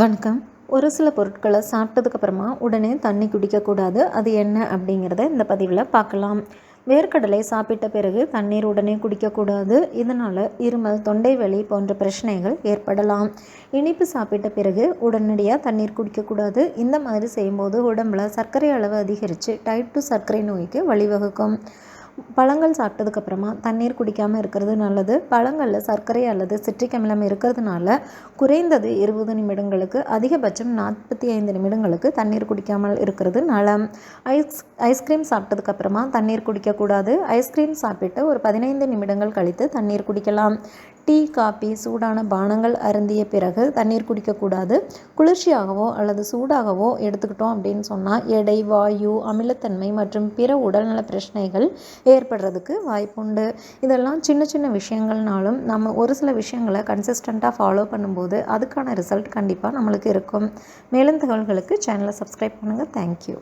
வணக்கம். ஒரு சில பொருட்களை சாப்பிட்டதுக்கப்புறமா உடனே தண்ணி குடிக்கக்கூடாது. அது என்ன அப்படிங்கிறத இந்த பதிவில் பார்க்கலாம். வேர்க்கடலை சாப்பிட்ட பிறகு தண்ணீர் உடனே குடிக்கக்கூடாது. இதனால் இருமல் தொண்டை வலி போன்ற பிரச்சனைகள் ஏற்படலாம். இனிப்பு சாப்பிட்ட பிறகு உடனடியாக தண்ணீர் குடிக்கக்கூடாது. இந்த மாதிரி செய்யும்போது உடம்புல சர்க்கரை அளவு அதிகரித்து டைப் டு சர்க்கரை நோய்க்கு வழிவகுக்கும். பழங்கள் சாப்பிட்டதுக்கப்புறமா தண்ணீர் குடிக்காமல் இருக்கிறது நல்லது. பழங்களில் சர்க்கரை அல்லது சிட்ரிக் அமிலம் இருக்கிறதுனால குறைந்தது இருபது நிமிடங்களுக்கு அதிகபட்சம் நாற்பத்தி ஐந்து நிமிடங்களுக்கு தண்ணீர் குடிக்காமல் இருக்கிறது நலம். ஐஸ் ஐஸ்கிரீம் சாப்பிட்டதுக்கப்புறமா தண்ணீர் குடிக்கக்கூடாது. ஐஸ்கிரீம் சாப்பிட்டு ஒரு பதினைந்து நிமிடங்கள் கழித்து தண்ணீர் குடிக்கலாம். டீ காபி சூடான பானங்கள் அருந்திய பிறகு தண்ணீர் குடிக்கக்கூடாது. குளிர்ச்சியாகவோ அல்லது சூடாகவோ எடுத்துக்கிட்டோம் அப்படின்னு சொன்னால் எடை வாயு அமிலத்தன்மை மற்றும் பிற உடல்நல பிரச்சனைகள் ஏற்படுறதுக்கு வாய்ப்புண்டு. இதெல்லாம் சின்ன சின்ன விஷயங்கள்னாலும் நம்ம ஒரு சில விஷயங்களை கன்சிஸ்டண்ட்டாக ஃபாலோ பண்ணும்போது அதுக்கான ரிசல்ட் கண்டிப்பாக நம்மளுக்கு இருக்கும். மேலும் தகவல்களுக்கு சேனலை சப்ஸ்கிரைப் பண்ணுங்கள் தேங்க்யூ